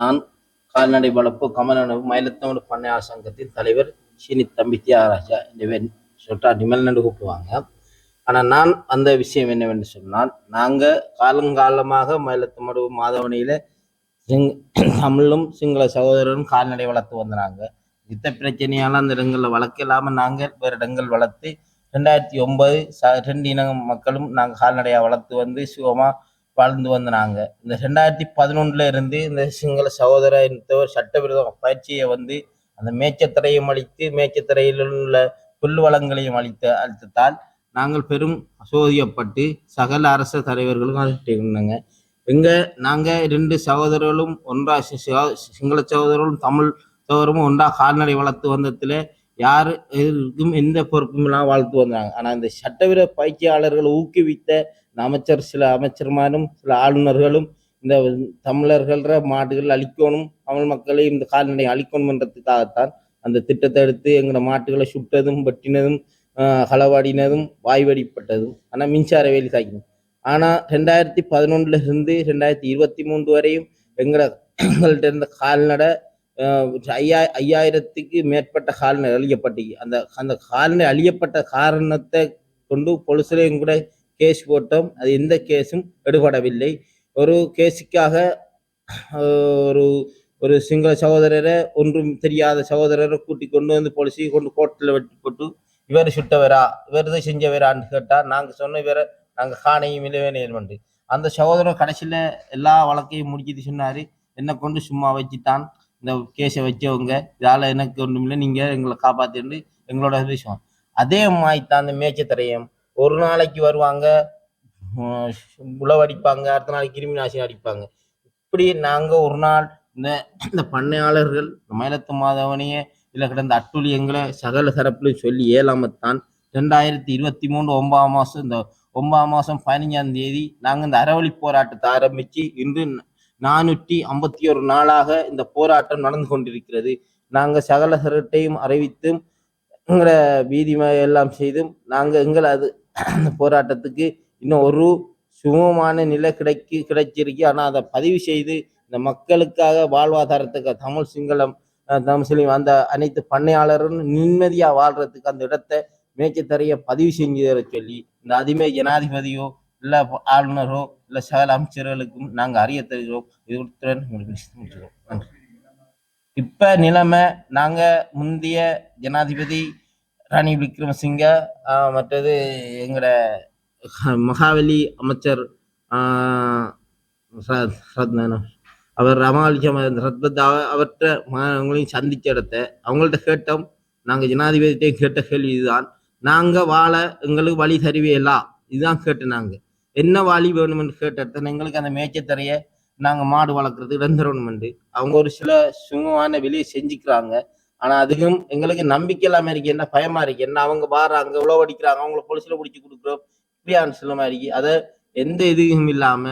நான் கால்நடை வளர்ப்பு கமலனவு மயிலத்தோடு பண்ணையார் சங்கத்தின் தலைவர் சீனி தம்பி தியாகராஜா இந்த பேர் சொல்லிட்டா நிமல்னு கூப்பிடுவாங்க. ஆனால் நான் அந்த விஷயம் என்னவென்று சொன்னால் நாங்கள் காலங்காலமாக மயிலத்தமடு மாதவனியில் சிங் தமிழும் சிங்கள சகோதரரும் கால்நடை வளர்த்து வந்தாங்க யுத்த பிரச்சனையால் அந்த இடங்களில் வளர்க்க இல்லாமல் நாங்கள் வேறு இடங்கள் வளர்த்து ரெண்டாயிரத்தி ஒன்பது ச ரெண்டு இன மக்களும் நாங்கள் கால்நடையாக வளர்த்து வந்து சுகமாக வாழ்ந்து வந்த நாங்கள் இந்த ரெண்டாயிரத்தி பதினொன்றுல இருந்து இந்த சிங்கள சகோதர சட்டவிரோத பயிற்சியை வந்து அந்த மேய்ச்சத்தரையும் அளித்து மேய்ச்சத்தரையில் உள்ள புல் வளங்களையும் அளித்த அளித்ததால் நாங்கள் பெரும் சோதியப்பட்டு சகல அரச தலைவர்களும் அழைச்சிருந்தாங்க இங்கே நாங்க ரெண்டு சகோதரர்களும் ஒன்றா சிங்கள சகோதரர்களும் தமிழ் சகோதரமும் ஒன்றா கால்நடை வளர்த்து வந்ததுல யார் எதுக்கும் எந்த பொறுப்பும் வாழ்த்து வந்தாங்க. ஆனால் இந்த சட்டவிர பயிற்சியாளர்களை ஊக்குவித்த இந்த அமைச்சர் சில அமைச்சர்மாரும் சில ஆளுநர்களும் இந்த தமிழர்கள மாடுகள் அழிக்கணும் தமிழ் மக்களை இந்த கால்நடை அழிக்கணும்ன்றதுக்காகத்தான் அந்த திட்டத்தை எடுத்து எங்களை மாட்டுகளை சுட்டதும் வெட்டினதும் களவாடினதும் வாய்வடிப்பட்டதும். ஆனால் மின்சார வேலி தாக்கினோம் ஆனால் ரெண்டாயிரத்தி பதினொன்றுல இருந்து ரெண்டாயிரத்தி இருபத்தி மூன்று வரையும் எங்களை எங்கள்கிட்ட இருந்த கால்நடை ஐயா ஐயாயிரத்துக்கு மேற்பட்ட கால்நடை அழியப்பட்டு அந்த அந்த கால்நடை அழியப்பட்ட காரணத்தை கொண்டு பொலிசிலையும் கூட கேஸ் போட்டோம். அது எந்த கேஸும் எடுபடவில்லை. ஒரு கேஸுக்காக ஒரு ஒரு சிங்கள சகோதரரை ஒன்றும் தெரியாத சகோதரரை கூட்டி கொண்டு வந்து போலீஸை கொண்டு கோர்ட்டில் வெட்டி போட்டு இவர் சுட்டவரா? இவர் இதை செஞ்சவரான்னு கேட்டால் நாங்கள் சொன்ன இவரை நாங்கள் காணையும் இலவேணும் அந்த சகோதரர் கடைசியில் எல்லா வழக்கையும் முடிச்சிட்டு சொன்னார். என்னை கொண்டு சும்மா வச்சுட்டான். இந்த கேஸை வச்சவங்க இதால் எனக்கு ஒன்றும் இல்லை நீங்கள் எங்களை காப்பாத்திட்டு எங்களோட விஷயம் அதே மாதிரி தான் அந்த மேய்ச்சத்தரையும் ஒரு நாளைக்கு வருவாங்க உம், உழவடிப்பாங்க அடுத்த நாளைக்கு கிருமி நாசினி அடிப்பாங்க. இப்படி நாங்கள் ஒரு நாள் இந்த இந்த பண்ணையாளர்கள் மயிலத்து மாதவனையே இல்லை கிடந்த அட்டுழியங்களை சகல தரப்புலையும் சொல்லி ஏழாமத்தான் ரெண்டாயிரத்தி இருபத்தி மூணு ஒன்பதாம் மாதம் இந்த ஒன்பதாம் மாதம் பதினஞ்சாம் தேதி நாங்கள் இந்த அறவழி போராட்டத்தை ஆரம்பித்து இன்று நானூற்றி ஐம்பத்தி ஒரு நாளாக இந்த போராட்டம் நடந்து கொண்டிருக்கிறது. நாங்கள் சகல சரட்டையும் அறிவித்தும் எங்களை வீதி எல்லாம் செய்தும் நாங்கள் எங்களை அது அந்த போராட்டத்துக்கு இன்னும் ஒரு சுமமான நிலை கிடைக்கு கிடைச்சிருக்கு. ஆனால் அதை பதிவு செய்து இந்த மக்களுக்காக வாழ்வாதாரத்துக்கு தமிழ் சிங்களம் தமிழ் அந்த அனைத்து பண்ணையாளரும் நிம்மதியாக வாழ்றதுக்கு அந்த இடத்தை மேய்ச்சத்தரைய பதிவு செஞ்சு சொல்லி இந்த அதிமே ஜனாதிபதியோ இல்லை ஆளுநரோ இல்லை சகல அமைச்சர்களுக்கும் நாங்கள் அறிய தருகிறோம். இதுடன் உங்களுக்கு நன்றி. இப்போ நிலைமை நாங்கள் முந்தைய ஜனாதிபதி ராணி விக்ரமசிங்க மற்றது எங்களோட மகாவலி அமைச்சர் அவர் ரமாலிஜம் ரத்பத் அவர்கிட்ட அவங்களையும் சந்திச்ச இடத்த அவங்கள்ட்ட கேட்டோம். நாங்கள் ஜனாதிபதிட்டையும் கேட்ட கேள்வி இதுதான் நாங்கள் வாழ எங்களுக்கு வழி தருவியலா இதுதான் கேட்டு நாங்கள் என்ன வாலி வேணும்னு கேட்ட எங்களுக்கு அந்த மேய்ச்சத்தரைய நாங்க மாடு வளர்க்குறது இடம் அவங்க ஒரு சில சுகமான வெளியே செஞ்சுக்கிறாங்க. ஆனா அதுக்கும் எங்களுக்கு நம்பிக்கை இல்லாமல் இருக்கு. என்ன பயமா இருக்கு? என்ன அவங்க பாடுறாங்க உழவு அடிக்கிறாங்க அவங்கள பொலிசில பிடிச்சி கொடுக்குறோம். இப்படியான சிலமா இருக்கு. அதை எந்த இதுவும் இல்லாம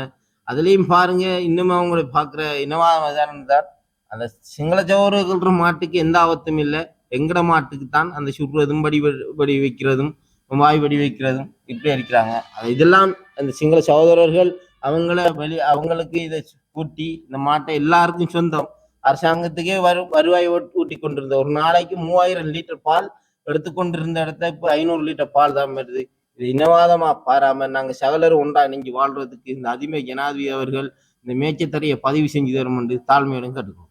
அதுலயும் பாருங்க இன்னும் அவங்களை பாக்குற இனவாதம் தான். அந்த சிங்கள சோறுகிற மாட்டுக்கு எந்த ஆபத்தும் இல்லை. எங்கட மாட்டுக்கு தான் அந்த சுடுறதும் படி படி வைக்கிறதும் வாய் வடி வைக்கிறதும் இப்படி இருக்கிறாங்க அது இதெல்லாம் அந்த சிங்கள சகோதரர்கள் அவங்கள வெளி அவங்களுக்கு இதை கூட்டி இந்த மாட்டை எல்லாருக்கும் சொந்தம். அரசாங்கத்துக்கே வரு வருவாய் ஊட்டி கொண்டிருந்த ஒரு நாளைக்கு மூவாயிரம் லிட்டர் பால் எடுத்துக்கொண்டிருந்த இடத்த இப்போ ஐநூறு லிட்டர் பால் தான் வருது. இது இனவாதமா பாராம நாங்க சகலரும் ஒன்றா நீங்க வாழ்றதுக்கு இந்த அதிமை ஜனாதிபதி அவர்கள் இந்த மேய்ச்சத்தரையை பதிவு செஞ்சு தரும் என்று தாழ்மையுடன் கேட்டுக்கோம்